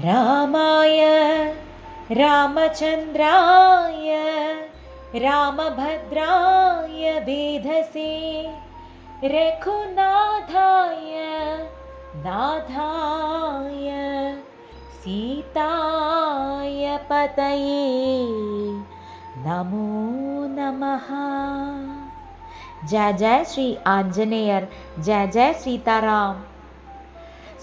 रामाय रामचन्द्राय रामभद्राय वेधसे। रघुनाथाय नाथाय सीताय पतये। नमो नमः। जय जय श्री आञ्जनेयर् जय जय सीताराम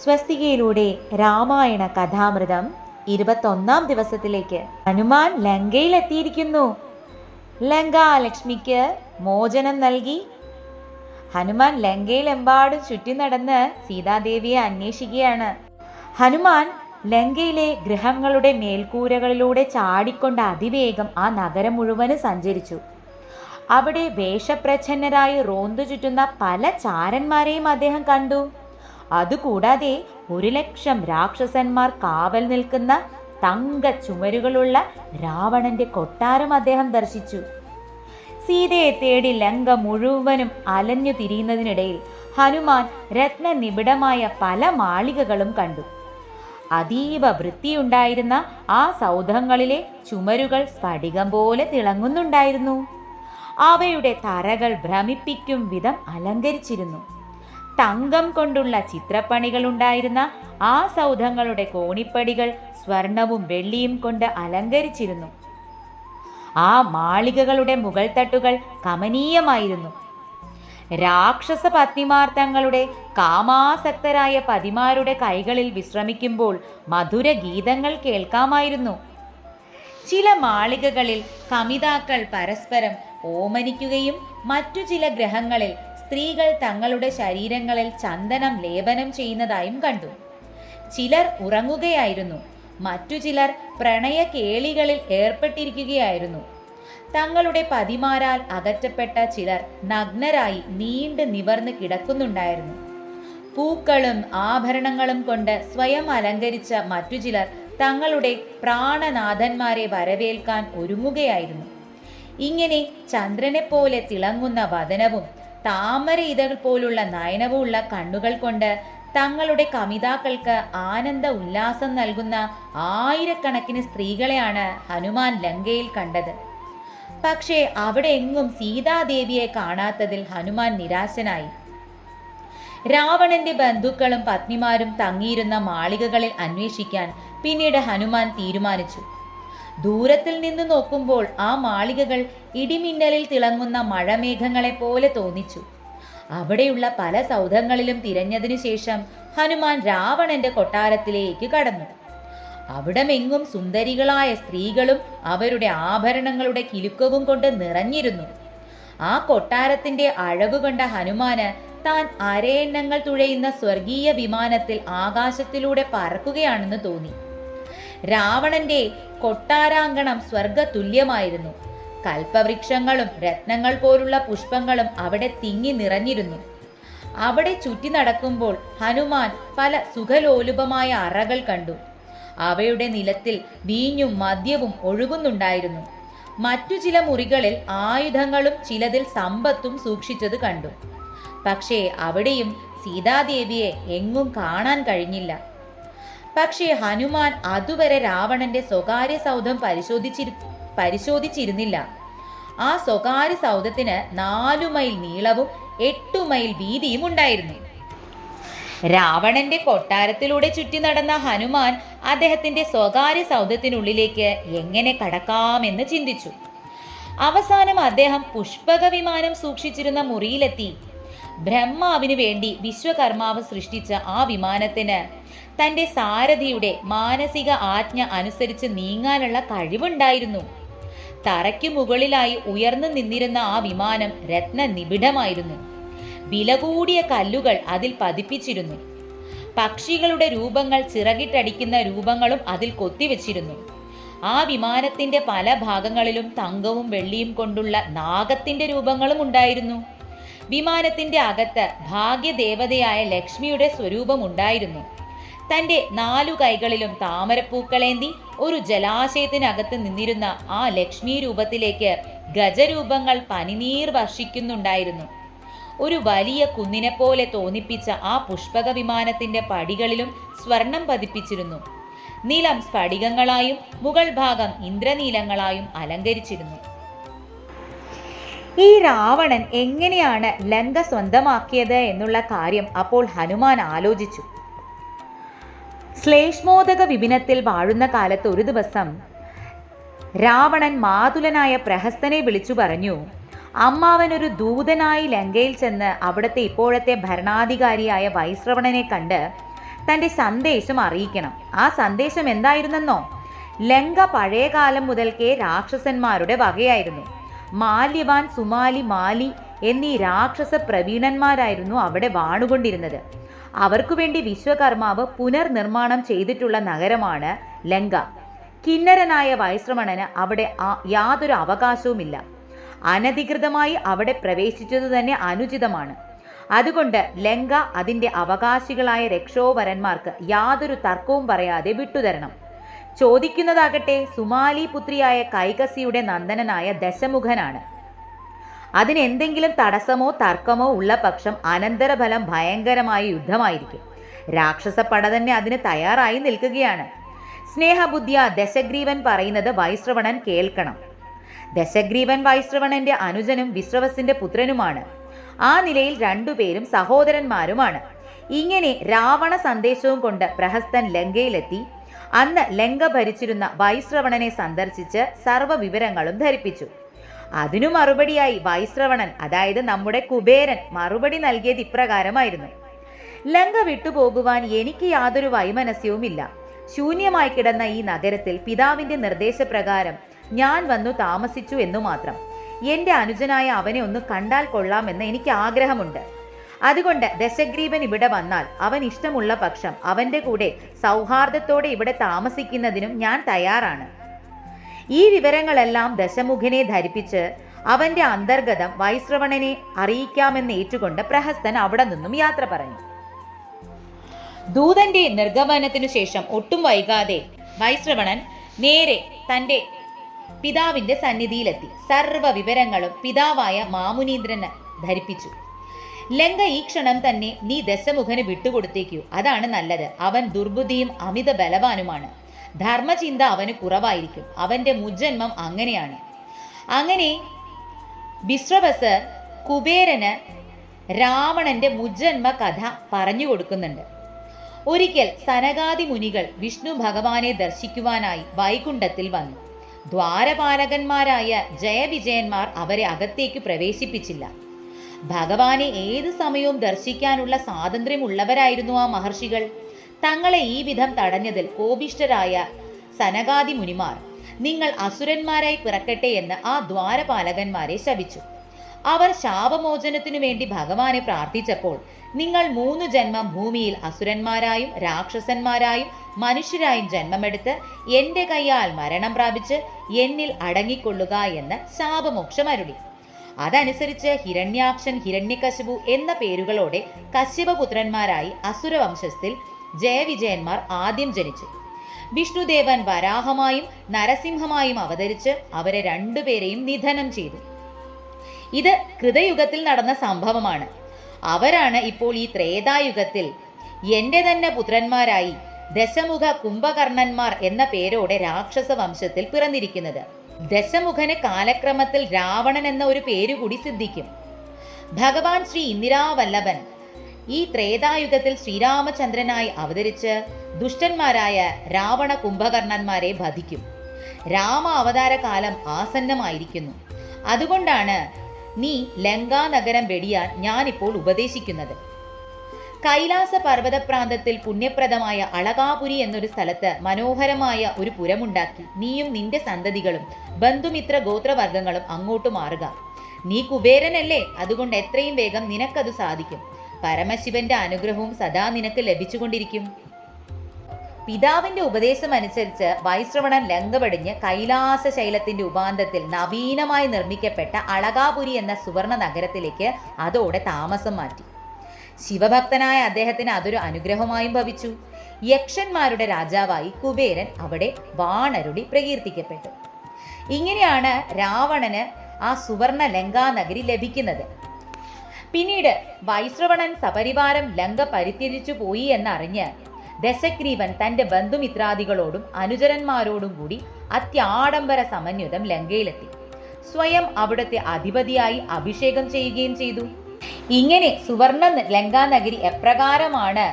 സ്വസ്തികയിലൂടെ രാമായണ കഥാമൃതം ഇരുപത്തൊന്നാം ദിവസത്തിലേക്ക് ഹനുമാൻ ലങ്കയിൽ എത്തിയിരിക്കുന്നു ലങ്കാലക്ഷ്മിക്ക് മോചനം നൽകി. ഹനുമാൻ ലങ്കയിലെമ്പാടും ചുറ്റി നടന്ന് സീതാദേവിയെ അന്വേഷിക്കുകയാണ്. ഹനുമാൻ ലങ്കയിലെ ഗൃഹങ്ങളുടെ മേൽക്കൂരകളിലൂടെ ചാടിക്കൊണ്ട് അതിവേഗം ആ നഗരം മുഴുവനും സഞ്ചരിച്ചു. അവിടെ വേഷപ്രച്ഛന്നരായി റോന്തു ചുറ്റുന്ന പല ചാരന്മാരെയും അദ്ദേഹം കണ്ടു. അതുകൂടാതെ ഒരു ലക്ഷം രാക്ഷസന്മാർ കാവൽ നിൽക്കുന്ന തങ്ക ചുമരുകളുള്ള രാവണന്റെ കൊട്ടാരം അദ്ദേഹം ദർശിച്ചു. സീതയെ തേടി ലങ്ക മുഴുവനും അലഞ്ഞു തിരിയുന്നതിനിടയിൽ ഹനുമാൻ രത്നനിബിഡമായ പല മാളികകളും കണ്ടു. അതീവ വൃത്തിയുണ്ടായിരുന്ന ആ സൗധങ്ങളിലെ ചുമരുകൾ സ്ഫടികം പോലെ തിളങ്ങുന്നുണ്ടായിരുന്നു. അവയുടെ തറകൾ ഭ്രമിപ്പിക്കും വിധം അലങ്കരിച്ചിരുന്നു. തങ്കം കൊണ്ടുള്ള ചിത്രപ്പണികൾ ഉണ്ടായിരുന്ന ആ സൗധങ്ങളുടെ കോണിപ്പടികൾ സ്വർണവും വെള്ളിയും കൊണ്ട് അലങ്കരിച്ചിരുന്നു. ആ മാളികകളുടെ മുകൾ തട്ടുകൾ കമനീയമായിരുന്നു. രാക്ഷസ പത്നിമാർ തങ്ങളുടെ കാമാസക്തരായ പതിമാരുടെ കൈകളിൽ വിശ്രമിക്കുമ്പോൾ മധുര ഗീതങ്ങൾ കേൾക്കാമായിരുന്നു. ചില മാളികകളിൽ കമിതാക്കൾ പരസ്പരം ഓമനിക്കുകയും മറ്റു ചില ഗ്രഹങ്ങളിൽ സ്ത്രീകൾ തങ്ങളുടെ ശരീരങ്ങളിൽ ചന്ദനം ലേപനം ചെയ്യുന്നതായും കണ്ടു. ചിലർ ഉറങ്ങുകയായിരുന്നു. മറ്റു ചിലർ പ്രണയ കേളികളിൽ ഏർപ്പെട്ടിരിക്കുകയായിരുന്നു. തങ്ങളുടെ പതിമാരാൽ അകറ്റപ്പെട്ട ചിലർ നഗ്നരായി നീണ്ടു നിവർന്ന് കിടക്കുന്നുണ്ടായിരുന്നു. പൂക്കളും ആഭരണങ്ങളും കൊണ്ട് സ്വയം അലങ്കരിച്ച മറ്റു ചിലർ തങ്ങളുടെ പ്രാണനാഥന്മാരെ വരവേൽക്കാൻ ഒരുങ്ങുകയായിരുന്നു. ഇങ്ങനെ ചന്ദ്രനെപ്പോലെ തിളങ്ങുന്ന വദനവും താമര ഇതകൾ പോലുള്ള നയനവുമുള്ള കണ്ണുകൾ കൊണ്ട് തങ്ങളുടെ കമിതാക്കൾക്ക് ആനന്ദ ഉല്ലാസം നൽകുന്ന ആയിരക്കണക്കിന് സ്ത്രീകളെയാണ് ഹനുമാൻ ലങ്കയിൽ കണ്ടത്. പക്ഷേ അവിടെ എങ്ങും സീതാദേവിയെ കാണാത്തതിൽ ഹനുമാൻ നിരാശനായി. രാവണന്റെ ബന്ധുക്കളും പത്നിമാരും തങ്ങിയിരുന്ന മാളികകളിൽ അന്വേഷിക്കാൻ പിന്നീട് ഹനുമാൻ തീരുമാനിച്ചു. ദൂരത്തിൽ നിന്ന് നോക്കുമ്പോൾ ആ മാളികകൾ ഇടിമിന്നലിൽ തിളങ്ങുന്ന മഴമേഘങ്ങളെ പോലെ തോന്നിച്ചു. അവിടെയുള്ള പല സൗധങ്ങളിലും തിരഞ്ഞതിനു ശേഷം ഹനുമാൻ രാവണന്റെ കൊട്ടാരത്തിലേക്ക് കടന്നു. അവിടമെങ്ങും സുന്ദരികളായ സ്ത്രീകളും അവരുടെ ആഭരണങ്ങളുടെ കിലുക്കവും കൊണ്ട് നിറഞ്ഞിരുന്നു. ആ കൊട്ടാരത്തിന്റെ അഴകുകൊണ്ട ഹനുമാന് താൻ അരയെണ്ണങ്ങൾ തുഴയുന്ന സ്വർഗീയ വിമാനത്തിൽ ആകാശത്തിലൂടെ പറക്കുകയാണെന്ന് തോന്നി. രാവണന്റെ കൊട്ടാരാങ്കണം സ്വർഗതുല്യമായിരുന്നു. കൽപ്പവൃക്ഷങ്ങളും രത്നങ്ങൾ പോലുള്ള പുഷ്പങ്ങളും അവിടെ തിങ്ങി നിറഞ്ഞിരുന്നു. അവിടെ ചുറ്റി നടക്കുമ്പോൾ ഹനുമാൻ പല സുഖലോലുപമായ അറകൾ കണ്ടു. അവയുടെ നിലത്തിൽ വീഞ്ഞും മദ്യവും ഒഴുകുന്നുണ്ടായിരുന്നു. മറ്റു ചില മുറികളിൽ ആയുധങ്ങളും ചിലതിൽ സമ്പത്തും സൂക്ഷിച്ചത് കണ്ടു. പക്ഷേ അവിടെയും സീതാദേവിയെ എങ്ങും കാണാൻ കഴിഞ്ഞില്ല. പക്ഷേ ഹനുമാൻ അതുവരെ രാവണന്റെ സ്വകാര്യ സൗധം പരിശോധിച്ചിരു പരിശോധിച്ചിരുന്നില്ല. ആ സ്വകാര്യ സൗധത്തിന് നാലു മൈൽ നീളവും എട്ടു മൈൽ വീതിയും ഉണ്ടായിരുന്നു. രാവണന്റെ കൊട്ടാരത്തിലൂടെ ചുറ്റി നടന്ന ഹനുമാൻ അദ്ദേഹത്തിന്റെ സ്വകാര്യ സൗധത്തിനുള്ളിലേക്ക് എങ്ങനെ കടക്കാമെന്ന് ചിന്തിച്ചു. അവസാനം അദ്ദേഹം പുഷ്പക വിമാനം സൂക്ഷിച്ചിരുന്ന മുറിയിലെത്തി. ബ്രഹ്മാവിന് വേണ്ടി വിശ്വകർമാവ് സൃഷ്ടിച്ച ആ വിമാനത്തിന് തന്റെ സാരഥിയുടെ മാനസിക ആജ്ഞ അനുസരിച്ച് നീങ്ങാനുള്ള കഴിവുണ്ടായിരുന്നു. തറയ്ക്കു മുകളിലായി ഉയർന്നു നിന്നിരുന്ന ആ വിമാനം രത്ന നിബിഡമായിരുന്നു വില കൂടിയ കല്ലുകൾ അതിൽ പതിപ്പിച്ചിരുന്നു. പക്ഷികളുടെ രൂപങ്ങൾ ചിറകിട്ടടിക്കുന്ന രൂപങ്ങളും അതിൽ കൊത്തിവെച്ചിരുന്നു. ആ വിമാനത്തിന്റെ പല ഭാഗങ്ങളിലും തങ്കവും വെള്ളിയും കൊണ്ടുള്ള നാഗത്തിന്റെ രൂപങ്ങളും ഉണ്ടായിരുന്നു. വിമാനത്തിന്റെ അകത്ത് ഭാഗ്യദേവതയായ ലക്ഷ്മിയുടെ സ്വരൂപം ഉണ്ടായിരുന്നു തന്റെ നാലു കൈകളിലും താമരപ്പൂക്കളേന്തി ഒരു ജലാശയത്തിനകത്ത് നിന്നിരുന്ന ആ ലക്ഷ്മി രൂപത്തിലേക്ക് ഗജരൂപങ്ങൾ പനിനീർ വർഷിക്കുന്നുണ്ടായിരുന്നു. ഒരു വലിയ കുന്നിനെ പോലെ തോന്നിപ്പിച്ച ആ പുഷ്പക വിമാനത്തിന്റെ പടികളിലും സ്വർണം പതിപ്പിച്ചിരുന്നു. നിലം സ്ഫടികങ്ങളായും മുകൾ ഭാഗം ഇന്ദ്രനീലങ്ങളായും അലങ്കരിച്ചിരുന്നു. ഈ രാവണൻ എങ്ങനെയാണ് ലങ്ക സ്വന്തമാക്കിയത് എന്നുള്ള കാര്യം അപ്പോൾ ഹനുമാൻ ആലോചിച്ചു. ശ്ലേഷ്മോദക വിപിനത്തിൽ വാഴുന്ന കാലത്ത് ഒരു ദിവസം രാവണൻ മാതുലനായ പ്രഹസ്തനെ വിളിച്ചു പറഞ്ഞു അമ്മാവനൊരു ദൂതനായി ലങ്കയിൽ ചെന്ന് അവിടുത്തെ ഇപ്പോഴത്തെ ഭരണാധികാരിയായ വൈശ്രവണനെ കണ്ട് തന്റെ സന്ദേശം അറിയിക്കണം. ആ സന്ദേശം എന്തായിരുന്നെന്നോ? ലങ്ക പഴയ കാലം മുതൽക്കേ രാക്ഷസന്മാരുടെ വകയായിരുന്നു. മാല്യവാൻ സുമാലി മാലി എന്നീ രാക്ഷസ പ്രവീണന്മാരായിരുന്നു അവിടെ വാണുകൊണ്ടിരുന്നത്. അവർക്കു വേണ്ടി വിശ്വകർമാവ് പുനർനിർമ്മാണം ചെയ്തിട്ടുള്ള നഗരമാണ് ലങ്ക. കിന്നരനായ വൈശ്രമണന് അവിടെ യാതൊരു അവകാശവുമില്ല. അനധികൃതമായി അവിടെ പ്രവേശിച്ചത് തന്നെ അനുചിതമാണ്. അതുകൊണ്ട് ലങ്ക അതിന്റെ അവകാശികളായ രക്ഷോവരന്മാർക്ക് യാതൊരു തർക്കവും പറയാതെ വിട്ടുതരണം. ചോദിക്കുന്നതാകട്ടെ സുമാലി പുത്രിയായ കൈകസിയുടെ നന്ദനനായ ദശമുഖനാണ്. അതിനെന്തെങ്കിലും തടസ്സമോ തർക്കമോ ഉള്ള പക്ഷം അനന്തരഫലം ഭയങ്കരമായ യുദ്ധമായിരിക്കും. രാക്ഷസ പട തന്നെ അതിന് തയ്യാറായി നിൽക്കുകയാണ്. സ്നേഹബുദ്ധിയ ദശഗ്രീവൻ പറയുന്നത് വൈശ്രവണൻ കേൾക്കണം. ദശഗ്രീവൻ വൈശ്രവണന്റെ അനുജനും വിശ്രവസിന്റെ പുത്രനുമാണ്. ആ നിലയിൽ രണ്ടുപേരും സഹോദരന്മാരുമാണ്. ഇങ്ങനെ രാവണ സന്ദേശവും കൊണ്ട് പ്രഹസ്തൻ ലങ്കയിലെത്തി അന്ന് ലങ്ക ഭരിച്ചിരുന്ന വൈശ്രവണനെ സന്ദർശിച്ച് സർവ വിവരങ്ങളും ധരിപ്പിച്ചു. അതിനു മറുപടിയായി വൈശ്രവണൻ അതായത് നമ്മുടെ കുബേരൻ മറുപടി നൽകിയത് ഇപ്രകാരമായിരുന്നു. ലങ്ക വിട്ടുപോകുവാൻ എനിക്ക് യാതൊരു വൈമനസ്യവുമില്ല. ശൂന്യമായി കിടന്ന ഈ നഗരത്തിൽ പിതാവിന്റെ നിർദ്ദേശപ്രകാരം ഞാൻ വന്നു താമസിച്ചു എന്നു മാത്രം. എന്റെ അനുജനായ അവനെ ഒന്ന് കണ്ടാൽ കൊള്ളാമെന്ന് എനിക്ക് ആഗ്രഹമുണ്ട്. അതുകൊണ്ട് ദശഗ്രീവൻ ഇവിടെ വന്നാൽ അവൻ ഇഷ്ടമുള്ള പക്ഷം അവന്റെ കൂടെ സൗഹാർദ്ദത്തോടെ ഇവിടെ താമസിക്കുന്നതിനും ഞാൻ തയ്യാറാണ്. ഈ വിവരങ്ങളെല്ലാം ദശമുഖനെ ധരിപ്പിച്ച് അവന്റെ അന്തർഗതം വൈശ്രവണനെ അറിയിക്കാമെന്ന് ഏറ്റുകൊണ്ട് പ്രഹസ്തൻ അവിടെ നിന്നും യാത്ര പറഞ്ഞു. ദൂതന്റെ നിർഗമനത്തിനു ശേഷം ഒട്ടും വൈകാതെ വൈശ്രവണൻ നേരെ തന്റെ പിതാവിന്റെ സന്നിധിയിലെത്തി. സർവ വിവരങ്ങളും പിതാവായ മാമുനീന്ദ്രന് ധരിപ്പിച്ചു. ലങ്ക ഈ ക്ഷണം തന്നെ നീ ദശമുഖന് വിട്ടുകൊടുത്തേക്കൂ. അതാണ് നല്ലത്. അവൻ ദുർബുദ്ധിയും അമിത ബലവാനുമാണ്. ധർമ്മചിന്ത അവന് കുറവായിരിക്കും. അവന്റെ മുജ്ജന്മം അങ്ങനെയാണ്. അങ്ങനെ ബിശ്രവസ് കുബേരന് രാവണന്റെ മുജ്ജന്മ കഥ പറഞ്ഞു കൊടുക്കുന്നുണ്ട്. ഒരിക്കൽ സനകാദി മുനികൾ വിഷ്ണു ഭഗവാനെ ദർശിക്കുവാനായി വൈകുണ്ഠത്തിൽ വന്നു. ദ്വാരപാലകന്മാരായ ജയവിജയന്മാർ അവരെ അകത്തേക്ക് പ്രവേശിപ്പിച്ചില്ല. ഭഗവാനെ ഏത് സമയവും ദർശിക്കാനുള്ള സ്വാതന്ത്ര്യമുള്ളവരായിരുന്നു ആ മഹർഷികൾ. തങ്ങളെ ഈ വിധം തടഞ്ഞതിൽ കോപിഷ്ഠരായ സനകാദി മുനിമാർ നിങ്ങൾ അസുരന്മാരായി പിറക്കട്ടെ എന്ന് ആ ദ്വാരപാലകന്മാരെ ശപിച്ചു. അവർ ശാപമോചനത്തിനു വേണ്ടി ഭഗവാനെ പ്രാർത്ഥിച്ചപ്പോൾ നിങ്ങൾ മൂന്ന് ജന്മം ഭൂമിയിൽ അസുരന്മാരായും രാക്ഷസന്മാരായും മനുഷ്യരായും ജന്മമെടുത്ത് എന്റെ കയ്യാൽ മരണം പ്രാപിച്ച് എന്നിൽ അടങ്ങിക്കൊള്ളുക എന്ന് ശാപമോക്ഷം അരുളി. അതനുസരിച്ച് ഹിരണ്യാക്ഷൻ ഹിരണ്യകശിപു എന്ന പേരുകളോടെ കശ്യപപുത്രന്മാരായി അസുരവംശത്തിൽ ജയവിജയന്മാർ ആദ്യം ജനിച്ചു. വിഷ്ണുദേവൻ വരാഹമായും നരസിംഹമായും അവതരിച്ച് അവരെ രണ്ടുപേരെയും നിധനം ചെയ്തു. ഇത് കൃതയുഗത്തിൽ നടന്ന സംഭവമാണ്. അവരാണ് ഇപ്പോൾ ഈ ത്രേതായുഗത്തിൽ എന്റെ തന്നെ പുത്രന്മാരായി ദശമുഖ കുംഭകർണന്മാർ എന്ന പേരോടെ രാക്ഷസ വംശത്തിൽ പിറന്നിരിക്കുന്നത്. ദശമുഖന് കാലക്രമത്തിൽ രാവണൻ എന്ന ഒരു പേരുകൂടി സിദ്ധിക്കും. ഭഗവാൻ ശ്രീ ഇന്ദിരാവല്ലഭൻ ഈ ത്രേതായുഗത്തിൽ ശ്രീരാമചന്ദ്രനായി അവതരിച്ച് ദുഷ്ടന്മാരായ രാവണ കുംഭകർണന്മാരെ വധിക്കും. രാമ അവതാര കാലം ആസന്നമായിരിക്കുന്നു. അതുകൊണ്ടാണ് നീ ലങ്കാനഗരം വെടിയാൻ ഞാനിപ്പോൾ ഉപദേശിക്കുന്നത്. കൈലാസ പർവത പ്രാന്തത്തിൽ പുണ്യപ്രദമായ അളകാപുരി എന്നൊരു സ്ഥലത്ത് മനോഹരമായ ഒരു പുരമുണ്ടാക്കി. നീയും നിന്റെ സന്തതികളും ബന്ധുമിത്ര ഗോത്രവർഗങ്ങളും അങ്ങോട്ട് മാറുക. നീ കുബേരനല്ലേ? അതുകൊണ്ട് എത്രയും വേഗം നിനക്കത് സാധിക്കും. പരമശിവന്റെ അനുഗ്രഹവും സദാ നിനക്ക് ലഭിച്ചുകൊണ്ടിരിക്കും. പിതാവിന്റെ ഉപദേശം അനുസരിച്ച് വൈശ്രവണൻ ലങ്കപടിഞ്ഞ് കൈലാസ ശൈലത്തിന്റെ ഉപാന്തത്തിൽ നവീനമായി നിർമ്മിക്കപ്പെട്ട അളകാപുരി എന്ന സുവർണ നഗരത്തിലേക്ക് അതോടെ താമസം മാറ്റി. ശിവഭക്തനായ അദ്ദേഹത്തിന് അതൊരു അനുഗ്രഹമായും ഭവിച്ചു. യക്ഷന്മാരുടെ രാജാവായി കുബേരൻ അവിടെ വാണരുടി പ്രകീർത്തിക്കപ്പെട്ടു. ഇങ്ങനെയാണ് രാവണന് ആ സുവർണ ലങ്കാ നഗരി ലഭിക്കുന്നത്. പിന്നീട് വൈശ്രവണൻ സപരിവാരം ലങ്ക പരിത്യജിച്ചു പോയി എന്നറിഞ്ഞ് ദശഗ്രീവൻ തന്റെ ബന്ധുമിത്രാദികളോടും അനുചരന്മാരോടും കൂടി അത്യാഡംബര സമന്വിതം ലങ്കയിലെത്തി. സ്വയം അവിടുത്തെ അധിപതിയായി അഭിഷേകം ചെയ്യുകയും ചെയ്തു. ഇങ്ങനെ സുവർണ ലങ്കാനഗരി എപ്രകാരമാണ്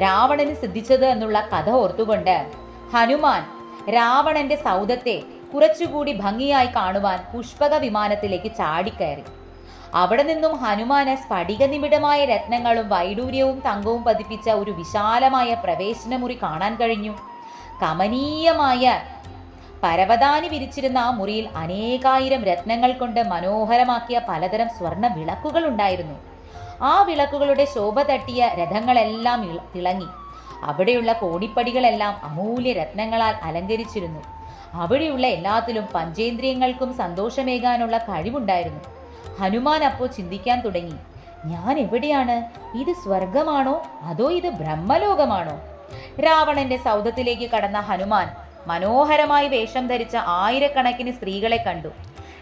രാവണന് സിദ്ധിച്ചത് എന്നുള്ള കഥ ഓർത്തുകൊണ്ട് ഹനുമാൻ രാവണന്റെ സൗദത്തെ കുറച്ചുകൂടി ഭംഗിയായി കാണുവാൻ പുഷ്പക വിമാനത്തിലേക്ക് ചാടിക്കയറി. അവിടെ നിന്നും ഹനുമാന് സ്ഫടിക നിബിഡമായ രത്നങ്ങളും വൈഡൂര്യവും തങ്കവും പതിപ്പിച്ച ഒരു വിശാലമായ പ്രവേശനമുറി കാണാൻ കഴിഞ്ഞു. കമനീയമായ പരവതാനി വിരിച്ചിരുന്ന ആ മുറിയിൽ അനേകായിരം രത്നങ്ങൾ കൊണ്ട് മനോഹരമാക്കിയ പലതരം സ്വർണ വിളക്കുകൾ ഉണ്ടായിരുന്നു. ആ വിളക്കുകളുടെ ശോഭ തട്ടിയ രഥങ്ങളെല്ലാം തിളങ്ങി. അവിടെയുള്ള കോടിപ്പടികളെല്ലാം അമൂല്യ രത്നങ്ങളാൽ അലങ്കരിച്ചിരുന്നു. അവിടെയുള്ള എല്ലാത്തിലും പഞ്ചേന്ദ്രിയങ്ങൾക്കും സന്തോഷമേകാനുള്ള കഴിവുണ്ടായിരുന്നു. ഹനുമാൻ അപ്പോൾ ചിന്തിക്കാൻ തുടങ്ങി. ഞാൻ എവിടെയാണ്? ഇത് സ്വർഗമാണോ? അതോ ഇത് ബ്രഹ്മലോകമാണോ? രാവണന്റെ സൗദത്തിലേക്ക് കടന്ന ഹനുമാൻ മനോഹരമായി വേഷം ധരിച്ച ആയിരക്കണക്കിന് സ്ത്രീകളെ കണ്ടു.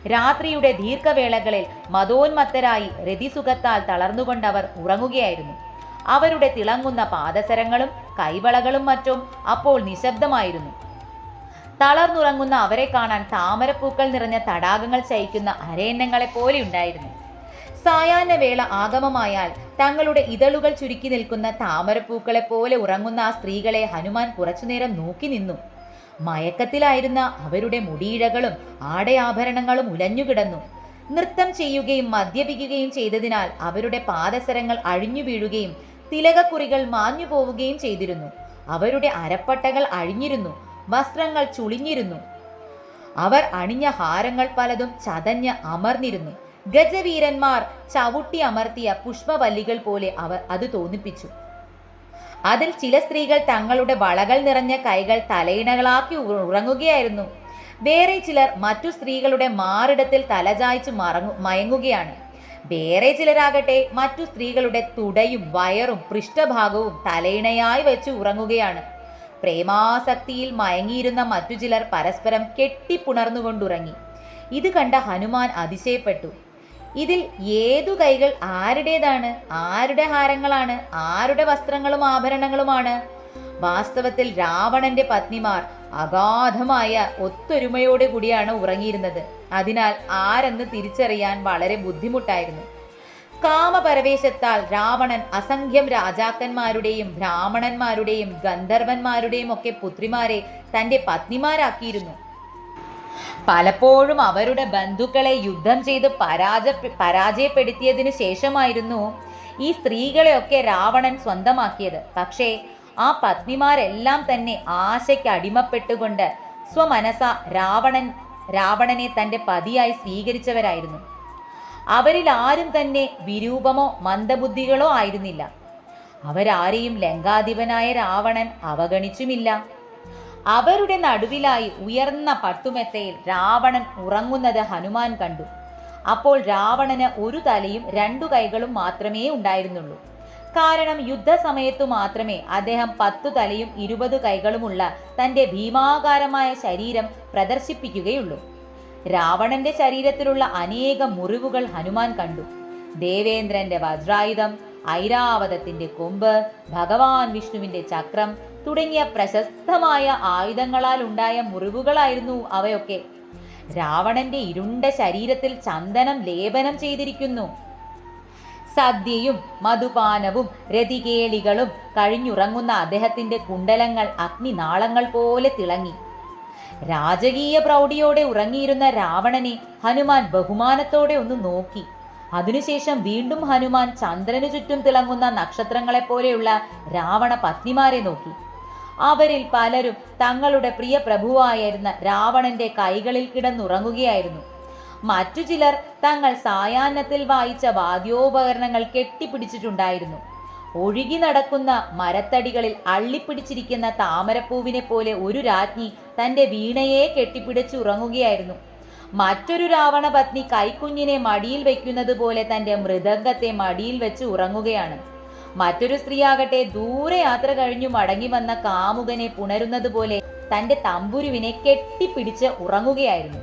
രാത്രിയുടെ ദീർഘവേളകളിൽ മതോന്മത്തരായി രതിസുഖത്താൽ തളർന്നുകൊണ്ടവർ ഉറങ്ങുകയായിരുന്നു. അവരുടെ തിളങ്ങുന്ന പാദസരങ്ങളും കൈവളകളും മറ്റും അപ്പോൾ നിശബ്ദമായിരുന്നു. തളർന്നുറങ്ങുന്ന അവരെ കാണാൻ താമരപ്പൂക്കൾ നിറഞ്ഞ തടാകങ്ങൾ ചയിക്കുന്ന അരയന്നങ്ങളെ പോലെ ഉണ്ടായിരുന്നു. സായാഹ്ന വേള ആഗമമായാൽ തങ്ങളുടെ ഇതളുകൾ ചുരുക്കി നിൽക്കുന്ന താമരപ്പൂക്കളെ പോലെ ഉറങ്ങുന്ന ആ സ്ത്രീകളെ ഹനുമാൻ കുറച്ചുനേരം നോക്കി നിന്നു. മയക്കത്തിലായിരുന്ന അവരുടെ മുടിയിഴകളും ആടയാഭരണങ്ങളും ഉലഞ്ഞുകിടന്നു. നൃത്തം ചെയ്യുകയും മദ്യപിക്കുകയും ചെയ്തതിനാൽ അവരുടെ പാദസരങ്ങൾ അഴിഞ്ഞു വീഴുകയും തിലകക്കുറികൾ മാഞ്ഞു പോവുകയും ചെയ്തിരുന്നു. അവരുടെ അരപ്പട്ടകൾ അഴിഞ്ഞിരുന്നു വസ്ത്രങ്ങൾ ചുളിഞ്ഞിരുന്നു. അവർ അണിഞ്ഞ ഹാരങ്ങൾ പലതും ചതഞ്ഞ് അമർന്നിരുന്നു. ഗജവീരന്മാർ ചവിട്ടി അമർത്തിയ പുഷ്പവല്ലികൾ പോലെ അവർ അത് തോന്നിപ്പിച്ചു. അതിൽ ചില സ്ത്രീകൾ തങ്ങളുടെ വളകൾ നിറഞ്ഞ കൈകൾ തലയിണകളാക്കി ഉറങ്ങുകയായിരുന്നു. വേറെ ചിലർ മറ്റു സ്ത്രീകളുടെ മാറിടത്തിൽ തലചായ്ച്ച് മറങ്ങു മയങ്ങുകയാണ്. വേറെ ചിലരാകട്ടെ മറ്റു സ്ത്രീകളുടെ തുടയും വയറും പൃഷ്ഠഭാഗവും തലയിണയായി വെച്ച് ഉറങ്ങുകയാണ്. പ്രേമാസക്തിയിൽ മയങ്ങിയിരുന്ന മറ്റു ചിലർ പരസ്പരം കെട്ടിപ്പുണർന്നുകൊണ്ടുറങ്ങി. ഇത് കണ്ട ഹനുമാൻ അതിശയപ്പെട്ടു. ഇതിൽ ഏതു കൈകൾ ആരുടേതാണ്? ആരുടെ ഹാരങ്ങളാണ്? ആരുടെ വസ്ത്രങ്ങളും ആഭരണങ്ങളുമാണ്? വാസ്തവത്തിൽ രാവണന്റെ പത്നിമാർ അഗാധമായ ഒത്തൊരുമയോടെ കൂടിയാണ് ഉറങ്ങിയിരുന്നത്. അതിനാൽ ആരെന്ന് തിരിച്ചറിയാൻ വളരെ ബുദ്ധിമുട്ടായിരുന്നു. കാമപരവേശത്താൽ രാവണൻ അസംഖ്യം രാജാക്കന്മാരുടെയും ബ്രാഹ്മണന്മാരുടെയും ഗന്ധർവന്മാരുടെയും ഒക്കെ പുത്രിമാരെ തന്റെ പത്നിമാരാക്കിയിരുന്നു. പലപ്പോഴും അവരുടെ ബന്ധുക്കളെ യുദ്ധം ചെയ്ത് പരാജ പരാജയപ്പെടുത്തിയതിനു ശേഷമായിരുന്നു ഈ സ്ത്രീകളെയൊക്കെ രാവണൻ സ്വന്തമാക്കിയത്. പക്ഷേ ആ പത്നിമാരെല്ലാം തന്നെ ആശയ്ക്ക് അടിമപ്പെട്ടുകൊണ്ട് സ്വമനസ രാവണൻ രാവണനെ തന്റെ പതിയായി സ്വീകരിച്ചവരായിരുന്നു. അവരിൽ ആരും തന്നെ വിരൂപമോ മന്ദബുദ്ധികളോ ആയിരുന്നില്ല. അവരാരെയും ലങ്കാധിപനായ രാവണൻ അവഗണിച്ചുമില്ല. അവരുടെ നടുവിലായി ഉയർന്ന പട്ടുമെത്തയിൽ രാവണൻ ഉറങ്ങുന്നത് ഹനുമാൻ കണ്ടു. അപ്പോൾ രാവണന് ഒരു തലയും രണ്ടു കൈകളും മാത്രമേ ഉണ്ടായിരുന്നുള്ളൂ. കാരണം യുദ്ധസമയത്തു മാത്രമേ അദ്ദേഹം പത്തു തലയും ഇരുപത് കൈകളുമുള്ള തന്റെ ഭീമാകാരമായ ശരീരം പ്രദർശിപ്പിക്കുകയുള്ളൂ. രാവണന്റെ ശരീരത്തിലുള്ള അനേക മുറിവുകൾ ഹനുമാൻ കണ്ടു. ദേവേന്ദ്രന്റെ വജ്രായുധം ഐരാവതത്തിന്റെ കൊമ്പ് ഭഗവാൻ വിഷ്ണുവിന്റെ ചക്രം തുടങ്ങിയ പ്രശസ്തമായ ആയുധങ്ങളാൽ ഉണ്ടായ മുറിവുകളായിരുന്നു അവയൊക്കെ. രാവണന്റെ ഇരുണ്ട ശരീരത്തിൽ ചന്ദനം ലേപനം ചെയ്തിരിക്കുന്നു. സദ്യയും മധുപാനവും രതികേളികളും കഴിഞ്ഞുറങ്ങുന്ന അദ്ദേഹത്തിന്റെ കുണ്ടലങ്ങൾ അഗ്നിനാളങ്ങൾ പോലെ തിളങ്ങി. രാജകീയ പ്രൗഢിയോടെ ഉറങ്ങിയിരുന്ന രാവണനെ ഹനുമാൻ ബഹുമാനത്തോടെ ഒന്ന് നോക്കി. അതിനുശേഷം വീണ്ടും ഹനുമാൻ ചന്ദ്രനു ചുറ്റും തിളങ്ങുന്ന നക്ഷത്രങ്ങളെപ്പോലെയുള്ള രാവണ പത്നിമാരെ നോക്കി. അവരിൽ പലരും തങ്ങളുടെ പ്രിയ പ്രഭുവായിരുന്ന രാവണന്റെ കൈകളിൽ കിടന്നുറങ്ങുകയായിരുന്നു. മറ്റു ചിലർ തങ്ങൾ സായാഹ്നത്തിൽ വായിച്ച വാദ്യോപകരണങ്ങൾ കെട്ടിപ്പിടിച്ചിട്ടുണ്ടായിരുന്നു. ഒഴുകി നടക്കുന്ന മരത്തടികളിൽ അള്ളിപ്പിടിച്ചിരിക്കുന്ന താമരപ്പൂവിനെ പോലെ ഒരു രാജ്ഞി തന്റെ വീണയെ കെട്ടിപ്പിടിച്ച് ഉറങ്ങുകയായിരുന്നു. മറ്റൊരു രാവണ പത്നി കൈക്കുഞ്ഞിനെ മടിയിൽ വെക്കുന്നത് പോലെ തന്റെ മൃദംഗത്തെ മടിയിൽ വെച്ച് ഉറങ്ങുകയാണ്. മറ്റൊരു സ്ത്രീയാകട്ടെ ദൂരെ യാത്ര കഴിഞ്ഞു മടങ്ങി വന്ന കാമുകനെ പുണരുന്നത് പോലെ തന്റെ തമ്പുരുവിനെ കെട്ടിപ്പിടിച്ച് ഉറങ്ങുകയായിരുന്നു.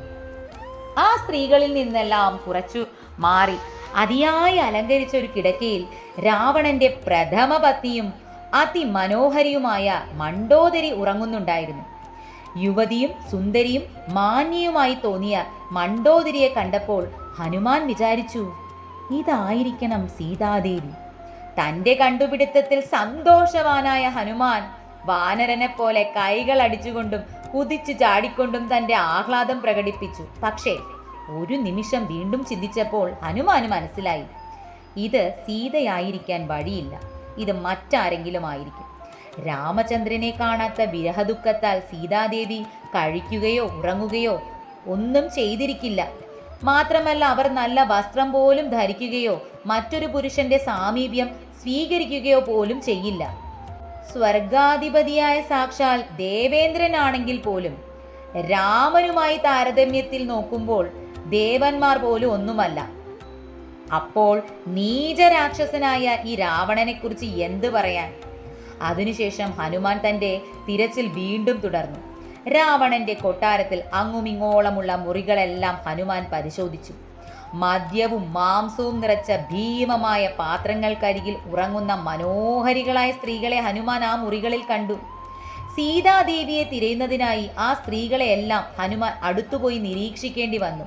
ആ സ്ത്രീകളിൽ നിന്നെല്ലാം കുറച്ചു മാറി അതിയായി അലങ്കരിച്ച ഒരു കിടക്കയിൽ രാവണന്റെ പ്രഥമ പത്നിയും അതിമനോഹരിയുമായ മണ്ടോദരി ഉറങ്ങുന്നുണ്ടായിരുന്നു. യുവതിയും സുന്ദരിയും മാന്യയുമായി തോന്നിയ മണ്ടോദരിയെ കണ്ടപ്പോൾ ഹനുമാൻ വിചാരിച്ചു ഇതായിരിക്കണം സീതാദേവി. തന്റെ കണ്ടുപിടുത്തത്തിൽ സന്തോഷവാനായ ഹനുമാൻ വാനരനെ പോലെ കൈകൾ അടിച്ചുകൊണ്ടും കുതിച്ചു ചാടിക്കൊണ്ടും തന്റെ ആഹ്ലാദം പ്രകടിപ്പിച്ചു. പക്ഷേ ഒരു നിമിഷം വീണ്ടും ചിന്തിച്ചപ്പോൾ ഹനുമാന് മനസ്സിലായി. ഇത് സീതയായിരിക്കാൻ വഴിയില്ല. ഇത് മറ്റാരെങ്കിലും ആയിരിക്കും രാമചന്ദ്രനെ കാണാത്ത വിരഹദുഃഖത്താൽ സീതാദേവി കഴിക്കുകയോ ഉറങ്ങുകയോ ഒന്നും ചെയ്തിരിക്കില്ല. മാത്രമല്ല അവർ നല്ല വസ്ത്രം പോലും ധരിക്കുകയോ മറ്റൊരു പുരുഷന്റെ സാമീപ്യം സ്വീകരിക്കുകയോ പോലും ചെയ്യില്ല. സ്വർഗാധിപതിയായ സാക്ഷാൽ ദേവേന്ദ്രനാണെങ്കിൽ പോലും രാമനുമായി താരതമ്യത്തിൽ നോക്കുമ്പോൾ ദേവന്മാർ പോലും ഒന്നുമല്ല. അപ്പോൾ നീചരാക്ഷസനായ ഈ രാവണനെക്കുറിച്ച് എന്ത് പറയാൻ? അതിനുശേഷം ഹനുമാൻ തന്റെ തിരച്ചിൽ വീണ്ടും തുടർന്നു. രാവണന്റെ കൊട്ടാരത്തിൽ അങ്ങുമിങ്ങോളമുള്ള മുറികളെല്ലാം ഹനുമാൻ പരിശോധിച്ചു. മദ്യവും മാംസവും നിറച്ച ഭീമമായ പാത്രങ്ങൾക്കരികിൽ ഉറങ്ങുന്ന മനോഹരികളായ സ്ത്രീകളെ ഹനുമാൻ ആ മുറികളിൽ കണ്ടു. സീതാദേവിയെ തിരയുന്നതിനായി ആ സ്ത്രീകളെയെല്ലാം ഹനുമാൻ അടുത്തുപോയി നിരീക്ഷിക്കേണ്ടി വന്നു.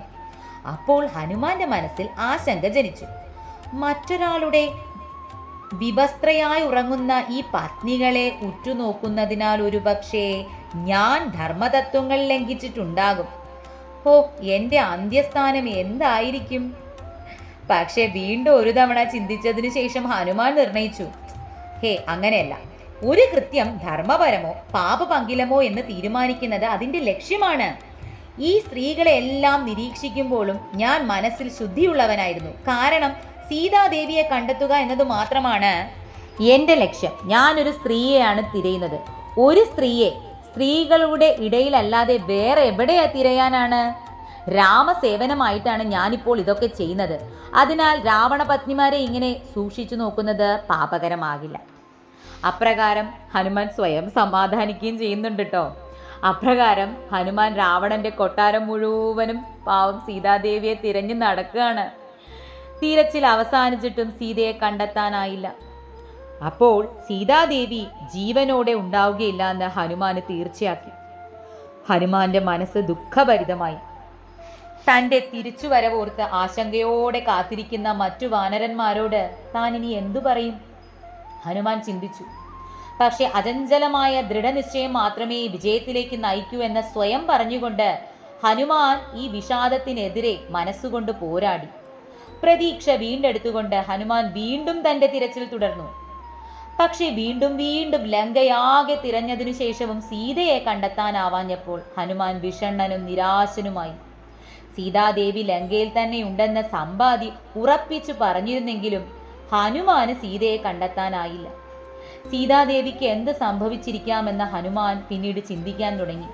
അപ്പോൾ ഹനുമാന്റെ മനസ്സിൽ ആശങ്ക ജനിച്ചു. മറ്റൊരാളുടെ വിവസ്ത്രയായി ഉറങ്ങുന്ന ഈ പത്നികളെ ഉറ്റുനോക്കുന്നതിനാൽ ഒരുപക്ഷേ ഞാൻ ധർമ്മതത്വങ്ങൾ ലംഘിച്ചിട്ടുണ്ടാകും. ഓ എന്റെ അന്ത്യസ്ഥാനം എന്തായിരിക്കും? പക്ഷെ വീണ്ടും ഒരു തവണ ചിന്തിച്ചതിന് ശേഷം ഹനുമാൻ നിർണയിച്ചു. ഹേ അങ്ങനെയല്ല. ഒരു കൃത്യം ധർമ്മപരമോ പാപപങ്കിലമോ എന്ന് തീരുമാനിക്കുന്നത് അതിന്റെ ലക്ഷ്യമാണ്. ഈ സ്ത്രീകളെ എല്ലാം നിരീക്ഷിക്കുമ്പോഴും ഞാൻ മനസ്സിൽ ശുദ്ധിയുള്ളവനായിരുന്നു. കാരണം സീതാദേവിയെ കണ്ടെത്തുക എന്നത് മാത്രമാണ് എന്റെ ലക്ഷ്യം. ഞാനൊരു സ്ത്രീയെയാണ് തിരയുന്നത്. ഒരു സ്ത്രീയെ സ്ത്രീകളുടെ ഇടയിലല്ലാതെ വേറെ എവിടെയാ തിരയാനാണ്? രാമസേവനമായിട്ടാണ് ഞാനിപ്പോൾ ഇതൊക്കെ ചെയ്യുന്നത്. അതിനാൽ രാവണ പത്നിമാരെ ഇങ്ങനെ സൂക്ഷിച്ചു നോക്കുന്നത് പാപകരമാകില്ല. അപ്രകാരം ഹനുമാൻ സ്വയം സമാധാനിക്കുകയും ചെയ്യുന്നുണ്ട് കേട്ടോ അപ്രകാരം ഹനുമാൻ രാവണന്റെ കൊട്ടാരം മുഴുവനും പാവം സീതാദേവിയെ തിരഞ്ഞു നടക്കുകയാണ്. തിരച്ചിൽ അവസാനിച്ചിട്ടും സീതയെ കണ്ടെത്താനായില്ല. അപ്പോൾ സീതാദേവി ജീവനോടെ ഉണ്ടാവുകയില്ല എന്ന് ഹനുമാന് തീർച്ചയാക്കി. ഹനുമാന്റെ മനസ്സ് ദുഃഖഭരിതമായി. തന്റെ തിരിച്ചുവരവോർത്ത് ആശങ്കയോടെ കാത്തിരിക്കുന്ന മറ്റു വാനരന്മാരോട് താൻ ഇനി എന്തു പറയും? ഹനുമാൻ ചിന്തിച്ചു. പക്ഷെ അചഞ്ചലമായ ദൃഢനിശ്ചയം മാത്രമേ വിജയത്തിലേക്ക് നയിക്കൂ എന്ന് സ്വയം പറഞ്ഞുകൊണ്ട് ഹനുമാൻ ഈ വിഷാദത്തിനെതിരെ മനസ്സുകൊണ്ട് പോരാടി. പ്രതീക്ഷ വീണ്ടെടുത്തുകൊണ്ട് ഹനുമാൻ വീണ്ടും തന്റെ തിരച്ചിൽ തുടർന്നു. പക്ഷേ വീണ്ടും വീണ്ടും ലങ്കയാകെ തിരഞ്ഞതിനു ശേഷവും സീതയെ കണ്ടെത്താനാവാഞ്ഞപ്പോൾ ഹനുമാൻ വിഷണ്ണനും നിരാശനുമായി. സീതാദേവി ലങ്കയിൽ തന്നെ ഉണ്ടെന്ന സമ്പാദി ഉറപ്പിച്ചു പറഞ്ഞിരുന്നെങ്കിലും ഹനുമാന് സീതയെ കണ്ടെത്താനായില്ല. സീതാദേവിക്ക് എന്ത് സംഭവിച്ചിരിക്കാമെന്ന ഹനുമാൻ പിന്നീട് ചിന്തിക്കാൻ തുടങ്ങി.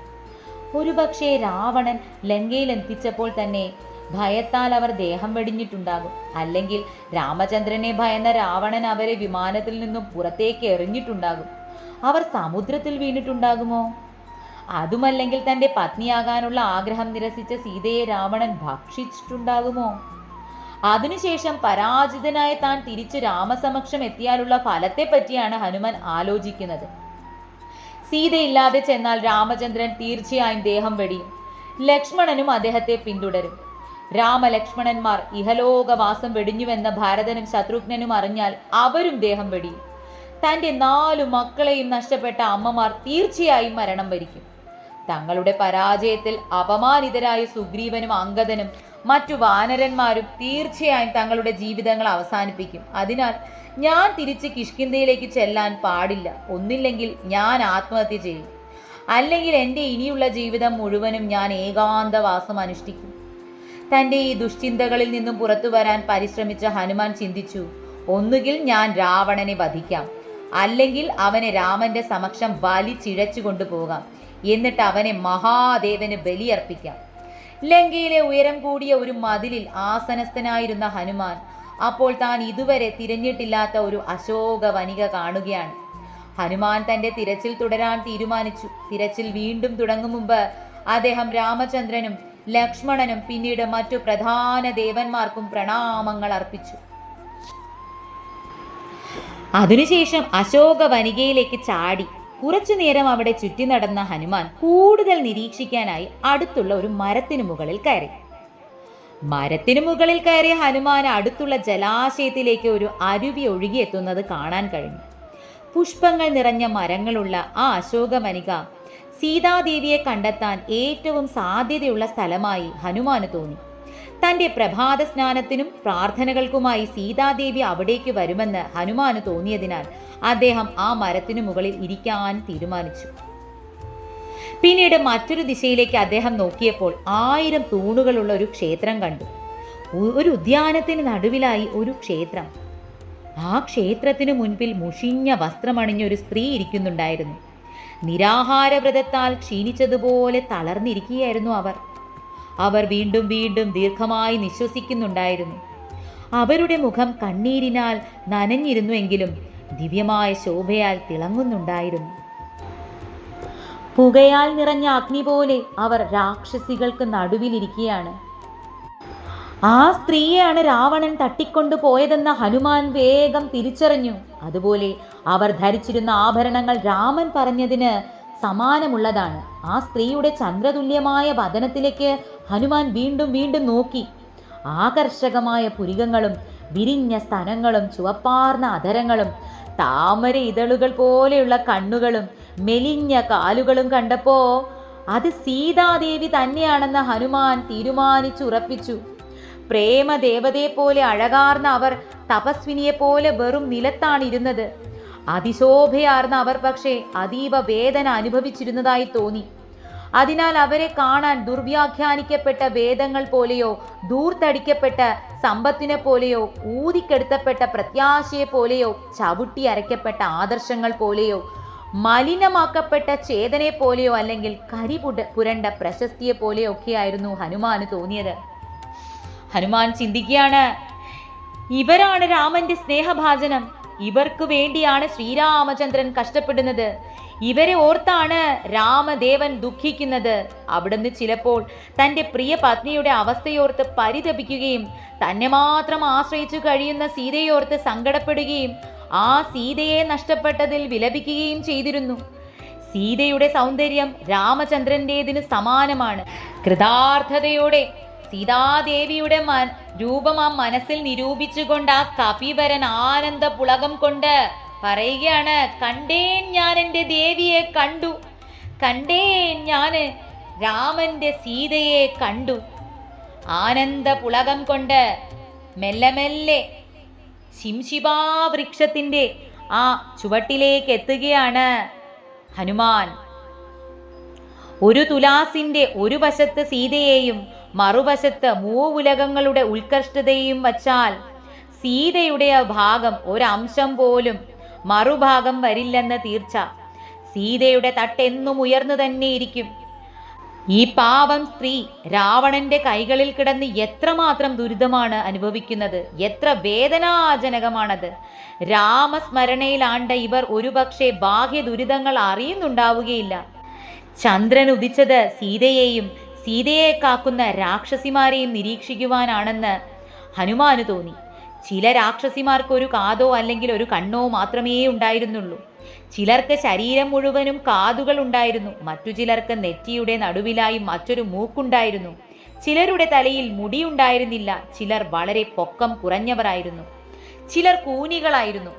ഒരുപക്ഷെ രാവണൻ ലങ്കയിൽ എത്തിച്ചപ്പോൾ തന്നെ ഭയത്താൽ അവർ ദേഹം വെടിഞ്ഞിട്ടുണ്ടാകും. അല്ലെങ്കിൽ രാമചന്ദ്രനെ ഭയന്ന രാവണൻ അവരെ വിമാനത്തിൽ നിന്നും പുറത്തേക്ക് എറിഞ്ഞിട്ടുണ്ടാകും. അവർ സമുദ്രത്തിൽ വീണിട്ടുണ്ടാകുമോ? അതുമല്ലെങ്കിൽ തന്റെ പത്നിയാകാനുള്ള ആഗ്രഹം നിരസിച്ച സീതയെ രാവണൻ ഭക്ഷിച്ചിട്ടുണ്ടാകുമോ? അതിനുശേഷം പരാജിതനായ താൻ തിരിച്ചു രാമസമക്ഷം എത്തിയാലുള്ള ഫലത്തെപ്പറ്റിയാണ് ഹനുമാൻ ആലോചിക്കുന്നത്. സീതയില്ലാതെ ചെന്നാൽ രാമചന്ദ്രൻ തീർച്ചയായും ദേഹം വെടിയും. ലക്ഷ്മണനും അദ്ദേഹത്തെ പിന്തുടരും. രാമലക്ഷ്മണന്മാർ ഇഹലോകവാസം വെടിഞ്ഞുവെന്ന ഭാരതനും ശത്രുഘ്നനും അറിഞ്ഞാൽ അവരും ദേഹം വെടിയും തന്റെ നാലു മക്കളെയും നഷ്ടപ്പെട്ട അമ്മമാർ തീർച്ചയായും മരണം വരിക്കും. തങ്ങളുടെ പരാജയത്തിൽ അപമാനിതരായ സുഗ്രീവനും അംഗദനും മറ്റു വാനരന്മാരും തീർച്ചയായും തങ്ങളുടെ ജീവിതങ്ങൾ അവസാനിപ്പിക്കും. അതിനാൽ ഞാൻ തിരിച്ച് കിഷ്കിന്ധയിലേക്ക് ചെല്ലാൻ പാടില്ല. ഒന്നില്ലെങ്കിൽ ഞാൻ ആത്മഹത്യ ചെയ്യും. അല്ലെങ്കിൽ എന്റെ ഇനിയുള്ള ജീവിതം മുഴുവനും ഞാൻ ഏകാന്തവാസം അനുഷ്ഠിക്കും തന്റെ ഈ ദുഷ്ചിന്തകളിൽ നിന്നും പുറത്തു വരാൻ പരിശ്രമിച്ച ഹനുമാൻ ചിന്തിച്ചു ഒന്നുകിൽ ഞാൻ രാവണനെ വധിക്കാം അല്ലെങ്കിൽ അവനെ രാമന്റെ സമക്ഷം വലിച്ചിഴച്ചു കൊണ്ടുപോകാം എന്നിട്ട് അവനെ മഹാദേവന് ബലിയർപ്പിക്കാം. ലങ്കയിലെ ഉയരം കൂടിയ ഒരു മതിലിൽ ആസനസ്ഥനായിരുന്ന ഹനുമാൻ അപ്പോൾ താൻ ഇതുവരെ തിരഞ്ഞിട്ടില്ലാത്ത ഒരു അശോക വനിക കാണുകയാണ്. ഹനുമാൻ തന്റെ തിരച്ചിൽ തുടരാൻ തീരുമാനിച്ചു. തിരച്ചിൽ വീണ്ടും തുടങ്ങും മുമ്പ് അദ്ദേഹം രാമചന്ദ്രനും ലക്ഷ്മണനും പിന്നീട് മറ്റു പ്രധാന ദേവന്മാർക്കും പ്രണാമങ്ങൾ അർപ്പിച്ചു. അതിനുശേഷം അശോക വനികയിലേക്ക് ചാടി. കുറച്ചു നേരം അവിടെ ചുറ്റി നടന്ന ഹനുമാൻ കൂടുതൽ നിരീക്ഷിക്കാനായി അടുത്തുള്ള ഒരു മരത്തിനു മുകളിൽ കയറി. മരത്തിനു മുകളിൽ കയറിയ ഹനുമാൻ അടുത്തുള്ള ജലാശയത്തിലേക്ക് ഒരു അരുവി ഒഴുകിയെത്തുന്നത് കാണാൻ കഴിഞ്ഞു. പുഷ്പങ്ങൾ നിറഞ്ഞ മരങ്ങളുള്ള ആ അശോകവനിക സീതാദേവിയെ കണ്ടെത്താൻ ഏറ്റവും സാധ്യതയുള്ള സ്ഥലമായി ഹനുമാന് തോന്നി. തന്റെ പ്രഭാത സ്നാനത്തിനും പ്രാർത്ഥനകൾക്കുമായി സീതാദേവി അവിടേക്ക് വരുമെന്ന് ഹനുമാന് തോന്നിയതിനാൽ അദ്ദേഹം ആ മരത്തിനു മുകളിൽ ഇരിക്കാൻ തീരുമാനിച്ചു. പിന്നീട് മറ്റൊരു ദിശയിലേക്ക് അദ്ദേഹം നോക്കിയപ്പോൾ ആയിരം തൂണുകളുള്ള ഒരു ക്ഷേത്രം കണ്ടു. ഒരു ഉദ്യാനത്തിന് നടുവിലായി ഒരു ക്ഷേത്രം. ആ ക്ഷേത്രത്തിനു മുൻപിൽ മുഷിഞ്ഞ വസ്ത്രമണിഞ്ഞ ഒരു സ്ത്രീ ഇരിക്കുന്നുണ്ടായിരുന്നു. നിരാഹാരവ്രതത്താൽ ക്ഷീണിച്ചതുപോലെ തളർന്നിരിക്കുകയായിരുന്നു അവർ. അവർ വീണ്ടും വീണ്ടും ദീർഘമായി നിശ്വസിക്കുന്നുണ്ടായിരുന്നു. അവരുടെ മുഖം കണ്ണീരിനാൽ നനഞ്ഞിരുന്നുവെങ്കിലും ദിവ്യമായ ശോഭയാൽ തിളങ്ങുന്നുണ്ടായിരുന്നു. പുകയാൽ നിറഞ്ഞ അഗ്നി പോലെ അവർ രാക്ഷസികൾക്ക് നടുവിലിരിക്കുകയാണ്. ആ സ്ത്രീയെയാണ് രാവണൻ തട്ടിക്കൊണ്ടു പോയതെന്ന ഹനുമാൻ വേഗം തിരിച്ചറിഞ്ഞു. അതുപോലെ അവർ ധരിച്ചിരുന്ന ആഭരണങ്ങൾ രാമൻ പറഞ്ഞതിന് സമാനമുള്ളതാണ്. ആ സ്ത്രീയുടെ ചന്ദ്രതുല്യമായ വതനത്തിലേക്ക് ഹനുമാൻ വീണ്ടും വീണ്ടും നോക്കി. ആകർഷകമായ പുരികങ്ങളും വിരിഞ്ഞ സ്തനങ്ങളും ചുവപ്പാർന്ന അധരങ്ങളും താമര ഇതളുകൾ പോലെയുള്ള കണ്ണുകളും മെലിഞ്ഞ കാലുകളും കണ്ടപ്പോ അത് സീതാദേവി തന്നെയാണെന്ന് ഹനുമാൻ തീരുമാനിച്ചുറപ്പിച്ചു. പ്രേമദേവതയെ പോലെ അഴകാർന്ന അവർ തപസ്വിനിയെ പോലെ വെറും നിലത്താണിരുന്നത്. അതിശോഭയാർന്ന അവർ പക്ഷേ അതീവ വേദന അനുഭവിച്ചിരുന്നതായി തോന്നി. അതിനാൽ അവരെ കാണാൻ ദുർവ്യാഖ്യാനിക്കപ്പെട്ട വേദങ്ങൾ പോലെയോ ദൂർത്തടിക്കപ്പെട്ട സമ്പത്തിനെ പോലെയോ ഊതിക്കെടുത്തപ്പെട്ട പ്രത്യാശയെ പോലെയോ ചവിട്ടി അരയ്ക്കപ്പെട്ട ആദർശങ്ങൾ പോലെയോ മലിനമാക്കപ്പെട്ട ചേതനെ പോലെയോ അല്ലെങ്കിൽ കരിപുട പുരണ്ട പ്രശസ്തിയെ പോലെയോ ഒക്കെയായിരുന്നു ഹനുമാന് തോന്നിയത്. ഹനുമാൻ ചിന്തിക്കുകയാണ്. ഇവരാണ് രാമന്റെ സ്നേഹഭാചനം ഇവർക്ക് വേണ്ടിയാണ് ശ്രീരാമചന്ദ്രൻ കഷ്ടപ്പെടുന്നത്. ഇവരെ ഓർത്താണ് രാമദേവൻ ദുഃഖിക്കുന്നത്. അവിടുന്ന് ചിലപ്പോൾ തന്റെ പ്രിയ പത്നിയുടെ അവസ്ഥയോർത്ത് പരിതപിക്കുകയും തന്നെ മാത്രം ആശ്രയിച്ചു കഴിയുന്ന സീതയോർത്ത് സങ്കടപ്പെടുകയും ആ സീതയെ നഷ്ടപ്പെട്ടതിൽ വിലപിക്കുകയും ചെയ്തിരുന്നു. സീതയുടെ സൗന്ദര്യം രാമചന്ദ്രന്റേതിന് സമാനമാണ്. കൃതാർത്ഥതയോടെ സീതാദേവിയുടെ മൻ രൂപം ആ മനസ്സിൽ നിരൂപിച്ചുകൊണ്ട് ആ കപിവരൻ ആനന്ദ പുളകം കൊണ്ട് പറയുകയാണ് കണ്ടേൻ ഞാൻ എന്റെ ദേവിയെ കണ്ടു. കണ്ടേൻ ഞാൻ രാമന്റെ സീതയെ കണ്ടു. ആനന്ദ പുളകം കൊണ്ട് മെല്ലെ മെല്ലെ ശിംശിബാ വൃക്ഷത്തിന്റെ ആ ചുവട്ടിലേക്ക് എത്തുകയാണ് ഹനുമാൻ. ഒരു തുലാസിന്റെ ഒരു വശത്ത് സീതയെയും മറുവശത്ത് മൂവുലകങ്ങളുടെ ഉത്കർഷ്ടതയും വച്ചാൽ സീതയുടെ ആ ഭാഗം ഒരംശം പോലും മറുഭാഗം വരില്ലെന്ന് തീർച്ച. സീതയുടെ തട്ടെന്നും ഉയർന്നു തന്നെയിരിക്കും ഈ പാവം സ്ത്രീ രാവണന്റെ കൈകളിൽ കിടന്ന് എത്രമാത്രം ദുരിതമാണ് അനുഭവിക്കുന്നത്. എത്ര വേദനാജനകമാണത്. രാമസ്മരണയിലാണ്ട ഇവർ ഒരുപക്ഷെ ബാഹ്യ ദുരിതങ്ങൾ അറിയുന്നുണ്ടാവുകയില്ല. ചന്ദ്രൻ ഉദിച്ചത് സീതയെയും സീതയെ കാക്കുന്ന രാക്ഷസിമാരെയും നിരീക്ഷിക്കുവാനാണെന്ന് ഹനുമാന് തോന്നി. ചില രാക്ഷസിമാർക്ക് ഒരു കാതോ അല്ലെങ്കിൽ ഒരു കണ്ണോ മാത്രമേ ഉണ്ടായിരുന്നുള്ളൂ. ചിലർക്ക് ശരീരം മുഴുവനും കാതുകൾ ഉണ്ടായിരുന്നു. മറ്റു ചിലർക്ക് നെറ്റിയുടെ നടുവിലായി മറ്റൊരു മൂക്കുണ്ടായിരുന്നു. ചിലരുടെ തലയിൽ മുടി ഉണ്ടായിരുന്നില്ല. ചിലർ വളരെ പൊക്കം കുറഞ്ഞവരായിരുന്നു. ചിലർ കൂനികളായിരുന്നു.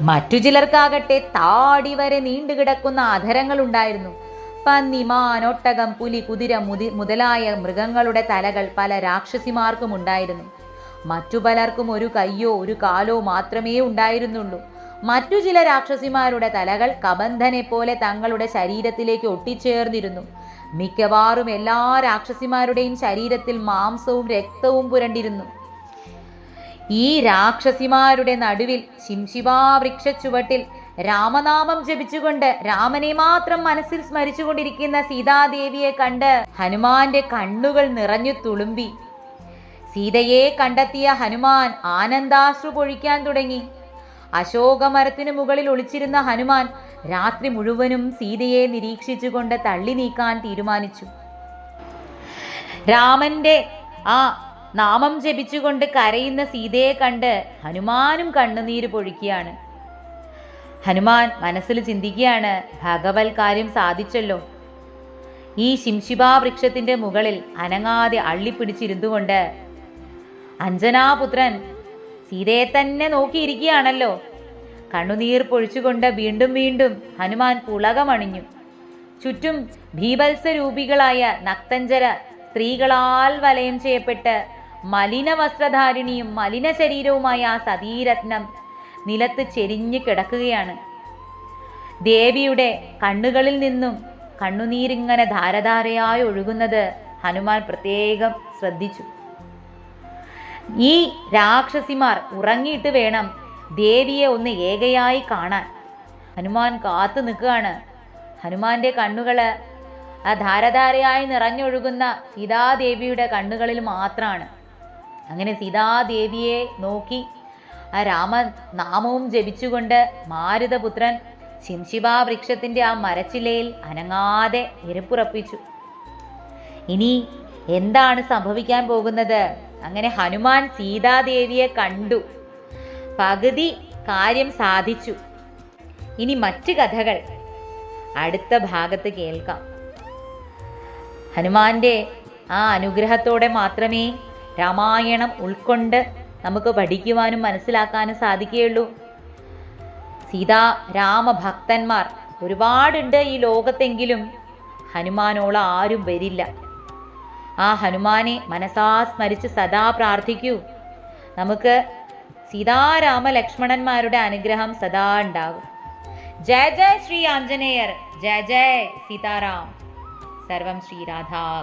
മറ്റു ചിലർക്കാകട്ടെ താടി വരെ നീണ്ടുകിടക്കുന്ന അധരങ്ങളുണ്ടായിരുന്നു പന്നി മാൻ ഒട്ടകം പുലി കുതിര മുതി മുതലായ മൃഗങ്ങളുടെ തലകൾ പല രാക്ഷസിമാർക്കും ഉണ്ടായിരുന്നു. മറ്റു പലർക്കും ഒരു കയ്യോ ഒരു കാലോ മാത്രമേ ഉണ്ടായിരുന്നുള്ളൂ. മറ്റു ചില രാക്ഷസിമാരുടെ തലകൾ കബന്ധനെ പോലെ തങ്ങളുടെ ശരീരത്തിലേക്ക് ഒട്ടിച്ചേർന്നിരുന്നു. മിക്കവാറും എല്ലാ രാക്ഷസിമാരുടെയും ശരീരത്തിൽ മാംസവും രക്തവും പുരണ്ടിരുന്നു. ഈ രാക്ഷസിമാരുടെ നടുവിൽ ശിംശിവാ വൃക്ഷച്ചുവട്ടിൽ രാമനാമം ജപിച്ചുകൊണ്ട് രാമനെ മാത്രം മനസ്സിൽ സ്മരിച്ചുകൊണ്ടിരിക്കുന്ന സീതാദേവിയെ കണ്ട് ഹനുമാന്റെ കണ്ണുകൾ നിറഞ്ഞു തുളുമ്പി. സീതയെ കണ്ടെത്തിയ ഹനുമാൻ ആനന്ദാശ്രു പൊഴിക്കാൻ തുടങ്ങി. അശോകമരത്തിനു മുകളിൽ ഒളിച്ചിരുന്ന ഹനുമാൻ രാത്രി മുഴുവനും സീതയെ നിരീക്ഷിച്ചുകൊണ്ട് തള്ളി നീക്കാൻ തീരുമാനിച്ചു. രാമന്റെ ആ നാമം ജപിച്ചുകൊണ്ട് കരയുന്ന സീതയെ കണ്ട് ഹനുമാനും കണ്ണുനീര് പൊഴിക്കുകയാണ്. ഹനുമാൻ മനസ്സിൽ ചിന്തിക്കുകയാണ് ഭഗവൽ കാര്യം സാധിച്ചല്ലോ. ഈ ശിംശിബാ വൃക്ഷത്തിന്റെ മുകളിൽ അനങ്ങാതെ അള്ളിപ്പിടിച്ചിരുന്നുകൊണ്ട് അഞ്ജനാപുത്രൻ സീതയെ തന്നെ നോക്കിയിരിക്കുകയാണല്ലോ. കണ്ണുനീർ പൊഴിച്ചുകൊണ്ട് വീണ്ടും വീണ്ടും ഹനുമാൻ പുളകമണിഞ്ഞു. ചുറ്റും ഭീഭത്സരൂപികളായ നക്തഞ്ചര സ്ത്രീകളാൽ വലയം ചെയ്യപ്പെട്ട് മലിന വസ്ത്രധാരിണിയും മലിന ശരീരവുമായ ആ സതീരത്നം നിലത്ത് ചെരിഞ്ഞു കിടക്കുകയാണ്. ദേവിയുടെ കണ്ണുകളിൽ നിന്നും കണ്ണുനീരിങ്ങനെ ധാരധാരയായി ഒഴുകുന്നത് ഹനുമാൻ പ്രത്യേകം ശ്രദ്ധിച്ചു. ഈ രാക്ഷസിമാർ ഉറങ്ങിയിട്ട് വേണം ദേവിയെ ഒന്ന് ഏകയായി കാണാൻ. ഹനുമാൻ കാത്തു നിൽക്കുകയാണ്. ഹനുമാന്റെ കണ്ണുകൾ ആ ധാരധാരയായി നിറഞ്ഞൊഴുകുന്ന സീതാദേവിയുടെ കണ്ണുകളിൽ മാത്രമാണ് അങ്ങനെ സീതാദേവിയെ നോക്കി ആ രാമനാമവും ജപിച്ചുകൊണ്ട് മാരുതപുത്രൻ ശിംശിബാ വൃക്ഷത്തിന്റെ ആ മരച്ചില്ലയിൽ അനങ്ങാതെ എരുപ്പുറപ്പിച്ചു. ഇനി എന്താണ് സംഭവിക്കാൻ പോകുന്നത്? അങ്ങനെ ഹനുമാൻ സീതാദേവിയെ കണ്ടു. പകുതി കാര്യം സാധിച്ചു. ഇനി മറ്റു കഥകൾ അടുത്ത ഭാഗത്ത് കേൾക്കാം. ഹനുമാന്റെ ആ അനുഗ്രഹത്തോടെ മാത്രമേ രാമായണം ഉൾക്കൊണ്ട് നമുക്ക് പഠിക്കുവാനും മനസ്സിലാക്കാനും സാധിക്കുകയുള്ളൂ. സീതാ രാമഭക്തന്മാർ ഒരുപാടുണ്ട് ഈ ലോകത്തെങ്കിലും. ഹനുമാനോളം ആരും വരില്ല. ആ ഹനുമാനെ മനസാ സ്മരിച്ച് സദാ പ്രാർത്ഥിക്കൂ. നമുക്ക് സീതാരാമ ലക്ഷ്മണന്മാരുടെ അനുഗ്രഹം സദാ ഉണ്ടാകും. ജയ ജയ ശ്രീ ആഞ്ജനേയർ. ജയ ജയ സീതാറാം സർവം ശ്രീ രാധാ